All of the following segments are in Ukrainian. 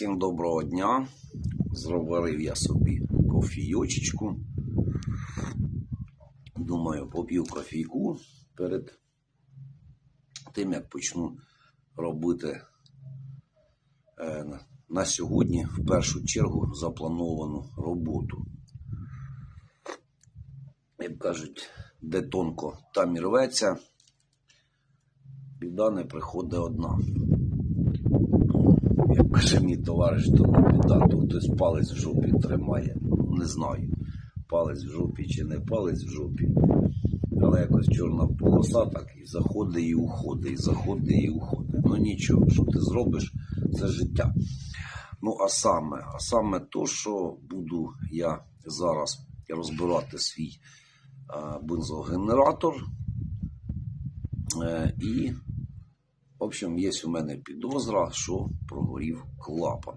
Всім доброго дня. Зробив я собі кофійочечку. Думаю, поп'ю кофійку перед тим, як почну робити е, на- сьогодні в першу чергу заплановану роботу. Як кажуть, де тонко, там і рветься. Біда не приходить одна каже мій товариш, то біда, то хтось палець в жопі тримає. Не знаю, палець в жопі чи не палець в жопі. Але якось чорна полоса так і заходить і уходить, і заходить і уходить. Ну нічого, що ти зробиш, це життя. Ну, а саме, а саме то, що буду я зараз розбирати свій е, бензогенератор. Е, і в общем, є у мене підозра, що прогорів клапан.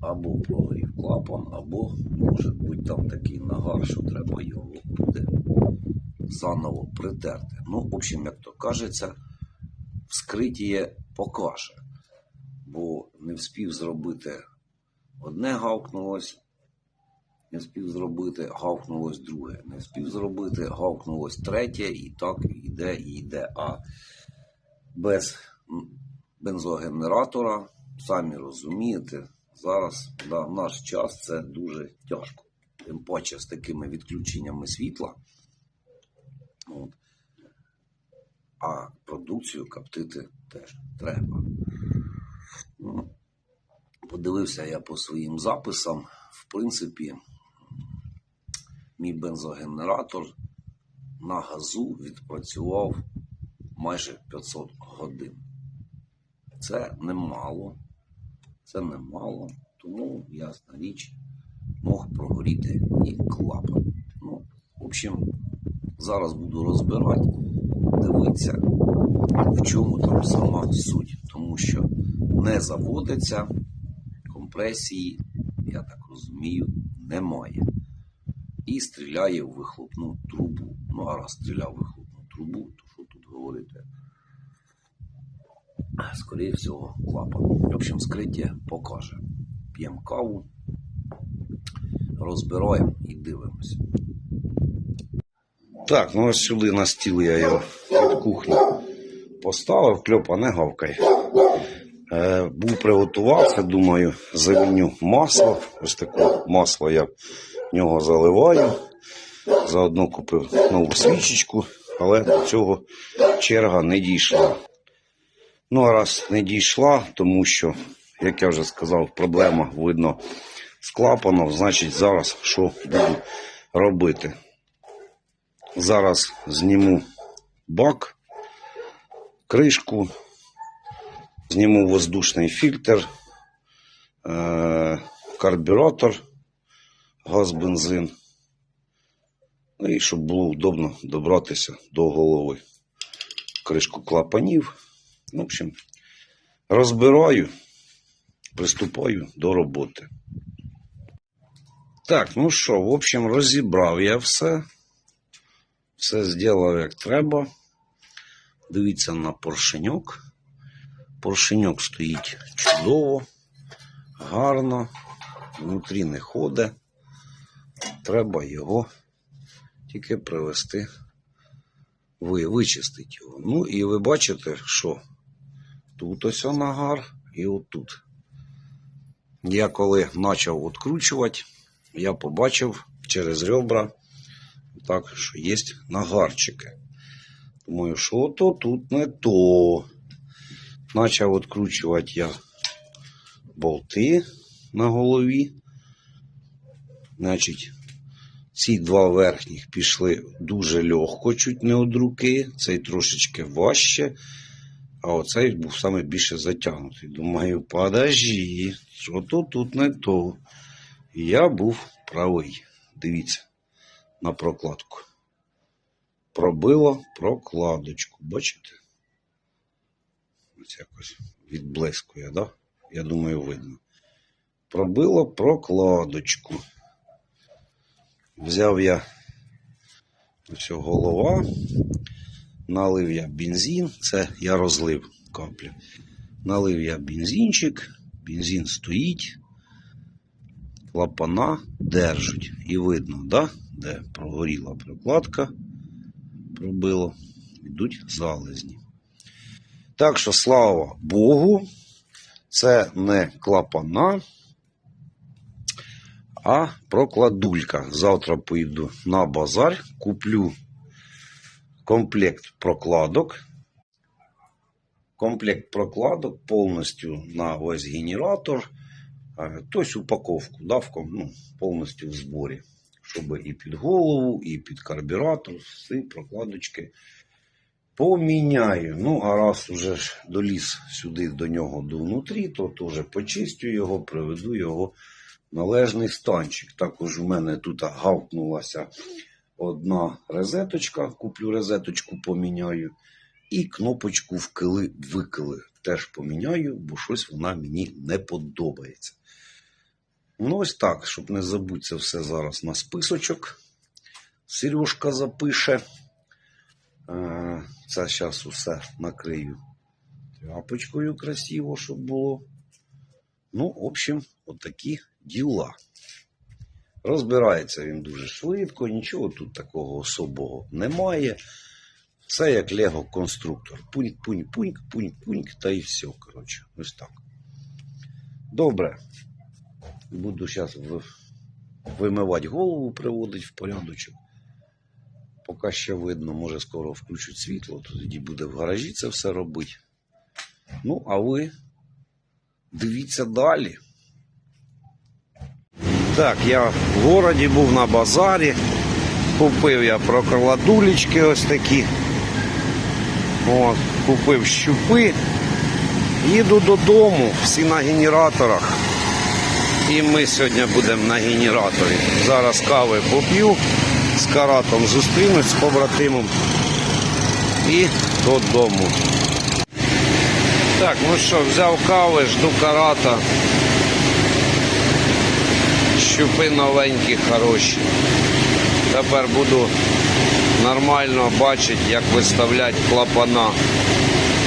Або прогорів клапан, або може бути там такий нагар, що треба його буде заново притерти. Ну, в общем, як то кажеться, вскриття покаже. Бо не вспів зробити одне гавкнулось, не вспів зробити, гавкнулось друге. Не вспів зробити, гавкнулось третє, і так іде, і йде. А без бензогенератора, самі розумієте, зараз да, в наш час це дуже тяжко. Тим паче з такими відключеннями світла. От. А продукцію коптити теж треба. Ну, подивився я по своїм записам. В принципі, мій бензогенератор на газу відпрацював майже 500 годин. Це немало. Це немало. Тому, ясна річ, мог прогоріти і клапан. Ну, в общем, зараз буду розбирати, дивитися, в чому там сама суть. Тому що не заводиться, компресії, я так розумію, немає. І стріляє в вихлопну трубу. Ну, а раз стріляв в вихлопну трубу, то що тут говорити? Скоріше всього, клапан. В общем, скриття покаже. П'ємо каву, розбираємо і дивимося. Так, ну ось сюди на стіл я його від кухні поставив, кльопа не гавкай. Е, був приготувався, думаю, заміню масло. Ось таке масло я в нього заливаю. Заодно купив нову свічечку, але до цього черга не дійшла. Ну, а раз не дійшла, тому що, як я вже сказав, проблема видно з клапаном, значить зараз що буду робити. Зараз зніму бак, кришку, зніму воздушний фільтр, е- карбюратор, газ, бензин. Ну і щоб було удобно добратися до голови. Кришку клапанів. В общем, розбираю, приступаю до роботи. Так, ну що, в общем, розібрав я все. Все зробив як треба. Дивіться на поршеньок. Поршеньок стоїть чудово, гарно, внутрі не ходить. Треба його тільки привести, ви, вичистити його. Ну і ви бачите, що тут ось нагар і отут. Я коли почав відкручувати, я побачив через ребра, так, що є нагарчики. Думаю, що то тут не то. Почав відкручувати я болти на голові. Значить, ці два верхніх пішли дуже легко, чуть не від руки. Цей трошечки важче. А оцей був саме більше затягнутий. Думаю, подожди, що то тут не то. Я був правий. Дивіться на прокладку. Пробило прокладочку. Бачите? Ось якось відблискує, да? Я думаю, видно. Пробило прокладочку. Взяв я ось голова, налив я бензин, це я розлив каплю. Налив я бензинчик Бензин стоїть, клапана держать. І видно, да? де прогоріла прокладка, пробило, йдуть залезні. Так що, слава Богу, це не клапана, а прокладулька. Завтра поїду на базар, куплю комплект прокладок. Комплект прокладок повністю на весь генератор. Тобто упаковку, да, в ну, повністю в зборі. Щоб і під голову, і під карбюратор, всі прокладочки поміняю. Ну, а раз уже доліз сюди до нього до внутрі, то теж почистю його, приведу його належний станчик. Також у мене тут гавкнулася одна розеточка. Куплю розеточку, поміняю. І кнопочку вкили викили теж поміняю, бо щось вона мені не подобається. Ну, ось так, щоб не забути це все зараз на списочок. Сережка запише. Е, Це зараз усе накрию тряпочкою красиво, щоб було. Ну, в общем, отакі діла. Розбирається він дуже швидко, нічого тут такого особого немає. Це як Лего конструктор. Пуньк, пуньк, пуньк, пуньк, пуньк, та і все. Коротше, ось так. Добре. Буду зараз вимивати голову, приводити в порядочок. Поки ще видно, може скоро включать світло, то тоді буде в гаражі це все робити. Ну, а ви дивіться далі. Так, я в городі був на базарі. Купив я прокладулечки ось такі. От, купив щупи. Їду додому, всі на генераторах. І ми сьогодні будемо на генераторі. Зараз кави поп'ю, з каратом зустрінусь з побратимом і додому. Так, ну що, взяв кави, жду карата. Щупи новенькі, хороші. Тепер буду нормально бачити, як виставляти клапана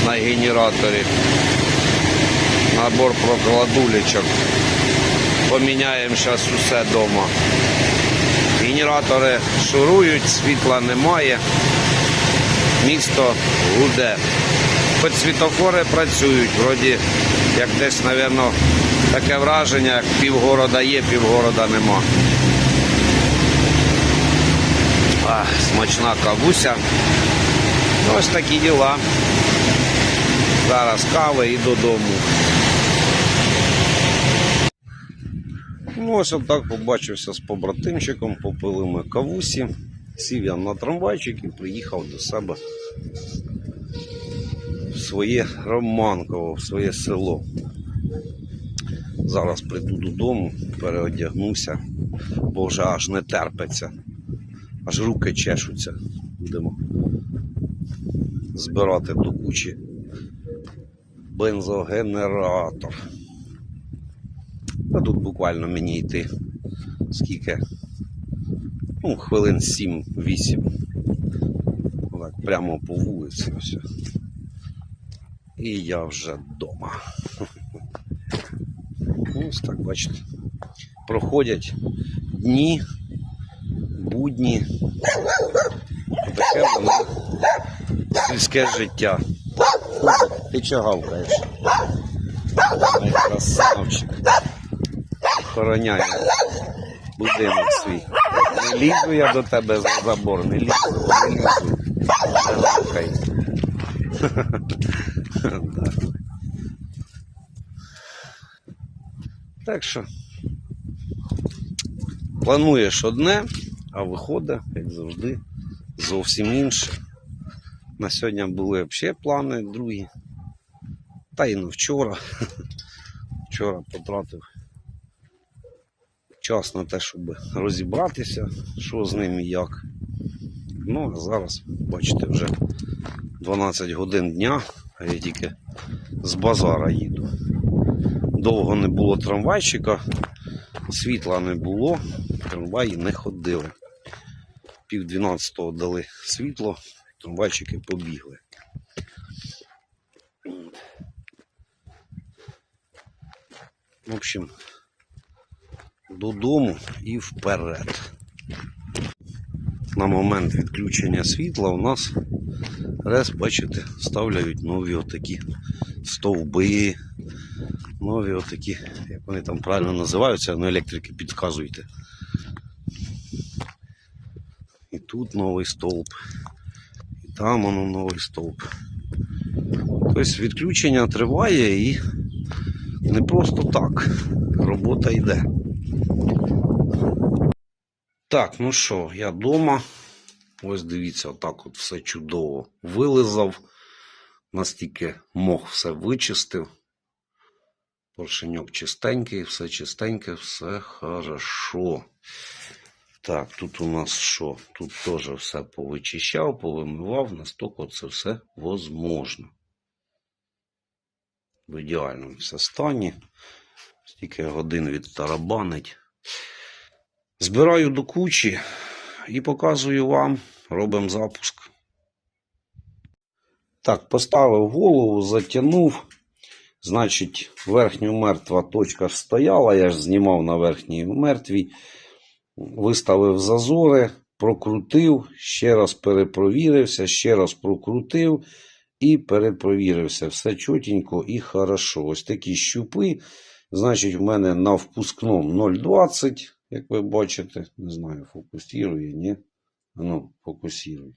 на генераторі. Набор прокладулечок. Поміняємо зараз усе вдома. Генератори шурують, світла немає. Місто гуде. Хоч світофори працюють, вроді як десь, мабуть, таке враження, як півгорода є, півгорода нема. А, смачна кавуся. Ось такі діла. Зараз кави і додому. Ну, ось отак побачився з побратимчиком, попили ми кавусі. Сів я на трамвайчик і приїхав до себе своє Романково, в своє село. Зараз прийду додому, переодягнуся, бо вже аж не терпиться, аж руки чешуться. Будемо збирати до кучі бензогенератор. Та тут буквально мені йти скільки? Ну, хвилин 7-8. Прямо по вулиці ось. І я вже вдома. Ось так, бачите. Проходять дні, будні. Таке воно сільське життя. Ти чого гавкаєш? Ай, красавчик. Охороняє будинок свій. Не лізу я до тебе за забор, не лізу, не лізу. Не гавкай. Так що плануєш одне, а виходить, як завжди, зовсім інше. На сьогодні були взагалі плани другі. Та й на вчора. Вчора потратив час на те, щоб розібратися, що з ним і як. Ну, а зараз, бачите, вже 12 годин дня, а я тільки з базара їду. Довго не було трамвайчика, світла не було, трамваї не ходили. Пів 12 дали світло, трамвайчики побігли. В общем, додому і вперед. На момент відключення світла у нас рез, бачите, ставляють нові отакі стовби, нові отакі, як вони там правильно називаються, ну електрики підказуйте. І тут новий стовп, і там воно новий стовп. Тобто відключення триває і не просто так. Робота йде. Так, ну що, я вдома. Ось дивіться, отак от все чудово вилизав. Настільки мох все вичистив. Поршеньок чистенький, все чистеньке, все хорошо. Так, тут у нас що? Тут теж все повичищав, повимивав, настільки це все возможно. В ідеальному все стані. Стільки годин відтарабанить. Збираю до кучі і показую вам. Робимо запуск. Так, поставив голову, затягнув. Значить, верхню мертва точка ж стояла, я ж знімав на верхній мертвій. Виставив зазори, прокрутив, ще раз перепровірився, ще раз прокрутив і перепровірився. Все чотенько і хорошо. Ось такі щупи. Значить, в мене на впускному 0,20, як ви бачите. Не знаю, фокусує, ні. Ну, фокусуй.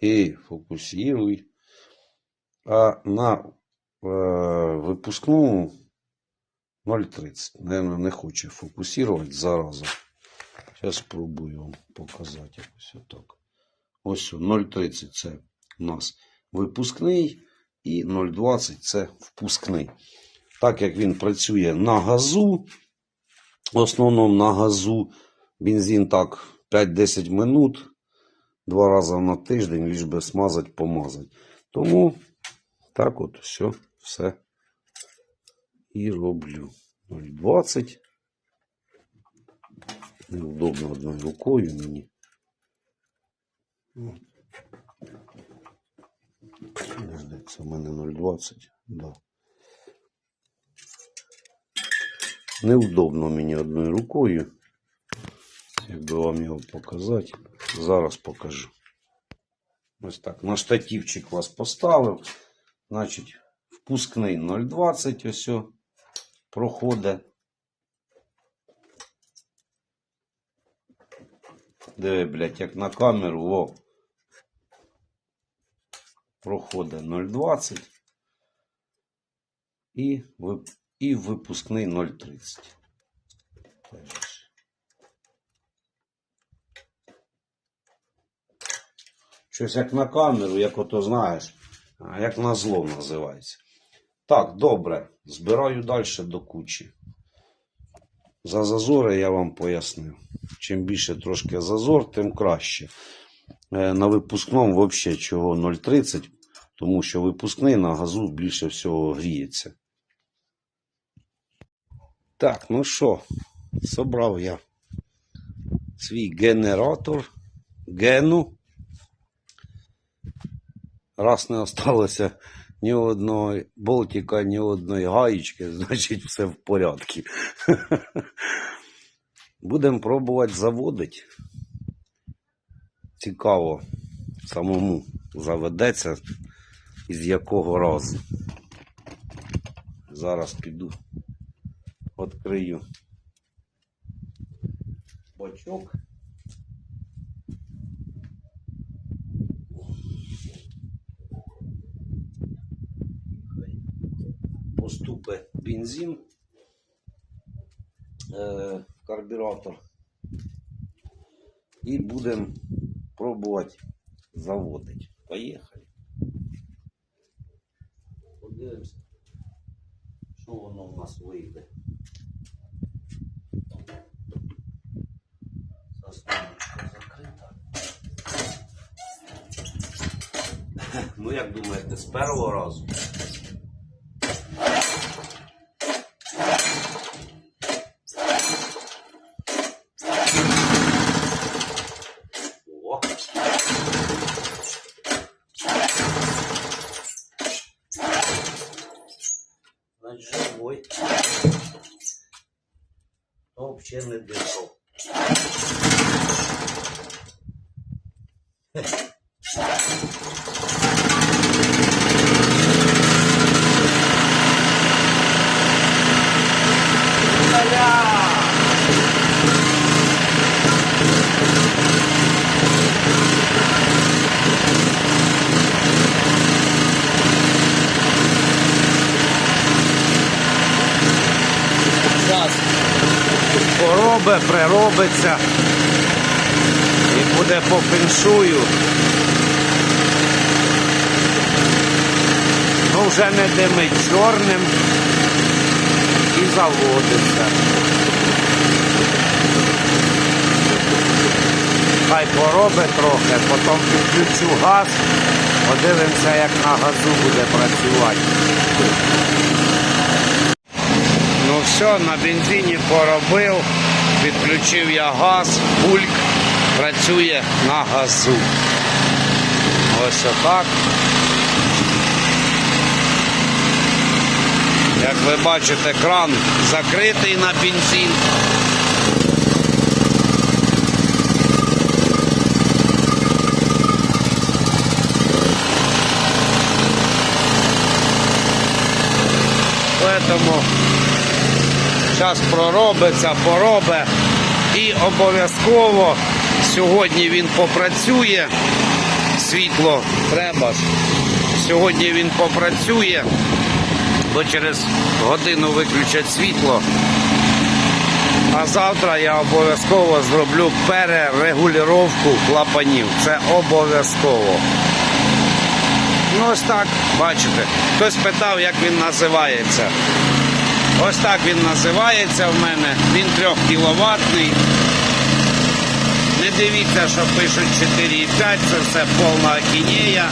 І фокусуй. А на е, випускному 0,30. Наверное, не хоче фокусувати зараза. Зараз спробую вам показати якось отак. Ось 0,30 це у нас випускний і 0,20 це впускний. Так як він працює на газу, в основному на газу бензин так 5-10 минут, два рази на тиждень, ліж би смазати, помазати. Тому так от все, все і роблю. 0,20. Неудобно одною рукою мені. Це в мене 0,20. Да. Неудобно мені одною рукою. Якби вам його показати. Зараз покажу. Ось так. На штативчик вас поставив. Значить, впускний 0,20 ось проходить. Диви, блядь, як на камеру, о. Проходить 0,20 і, ви- і випускний 0,30. Щось як на камеру, як ото знаєш, як на зло називається. Так, добре, збираю далі до кучі. За зазори я вам пояснив. Чим більше трошки зазор, тим краще. Е, На випускному взагалі чого 0,30, тому що випускний на газу більше всього гріється. Так, ну що, собрав я свій генератор гену. Раз не осталося ні одного болтика, ні одної гаєчки, значить все в порядку. Будемо пробувати заводити. Цікаво самому заведеться із якого разу. Зараз піду, відкрию бачок. Поступить бензин е, в карбюратор. І будемо пробувати заводити. Поїхали. Подивимося, що воно у нас вийде. Заслоночка закрита. Ну, як думаєте, з першого разу? О! Значит, живой. ще не дихав. Зараз поробе, приробиться і буде по феншую. Ну вже не димить чорним і заводиться. Хай поробить трохи, потім підключу газ, подивимося, як на газу буде працювати. Ну все, на бензині поробив, підключив я газ, пульк працює на газу. Ось отак. Як ви бачите, кран закритий на бензин. Поэтому Зараз проробиться, поробе. І обов'язково сьогодні він попрацює. Світло треба ж. Сьогодні він попрацює, бо через годину виключать світло. А завтра я обов'язково зроблю перерегулювання клапанів. Це обов'язково. Ну ось так, бачите. Хтось питав, як він називається. Ось так він називається в мене. Він 3 кіловатний. Не дивіться, що пишуть 4,5, це все повна ахінея.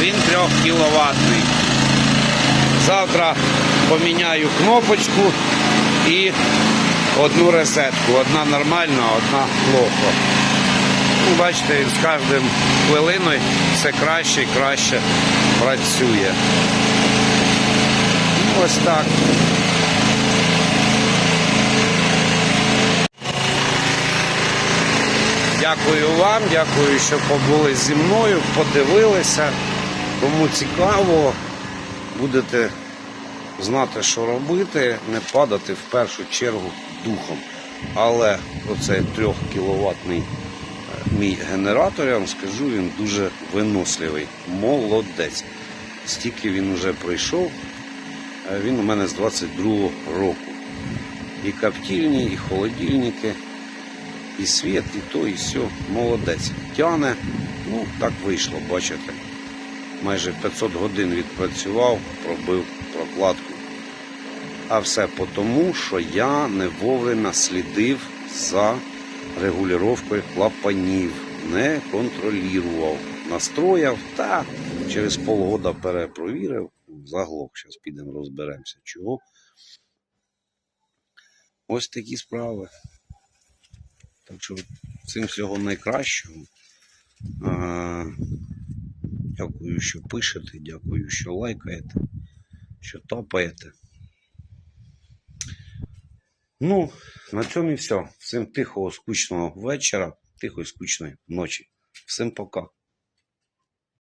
Він 3 кіловатний. Завтра поміняю кнопочку і одну розетку. Одна нормальна, одна плохо. Ну, Бачите, з кожним хвилиною все краще і краще працює. Ну, ось так. Дякую вам, дякую, що побули зі мною, подивилися. Кому цікаво, будете знати, що робити, не падати в першу чергу духом. Але оцей 3 кіловатний мій генератор, я вам скажу, він дуже виносливий. Молодець. Стільки він вже пройшов. Е, Він у мене з 22-го року. І коптільні, і холодильники, і світ, і то, і все. Молодець. Тяне. Ну, так вийшло, бачите. Майже 500 годин відпрацював, пробив прокладку. А все тому, що я не вовремя слідив за регулювання клапанів, не контролював, настрояв та через полгода перепровірив. Заглох, зараз підемо розберемося. Чого? Ось такі справи. Так що всім всього найкращого. Дякую, що пишете, дякую, що лайкаєте, що топаєте. Ну, на цьому і все. Всім тихого, скучного вечора, тихої, скучної ночі. Всім пока.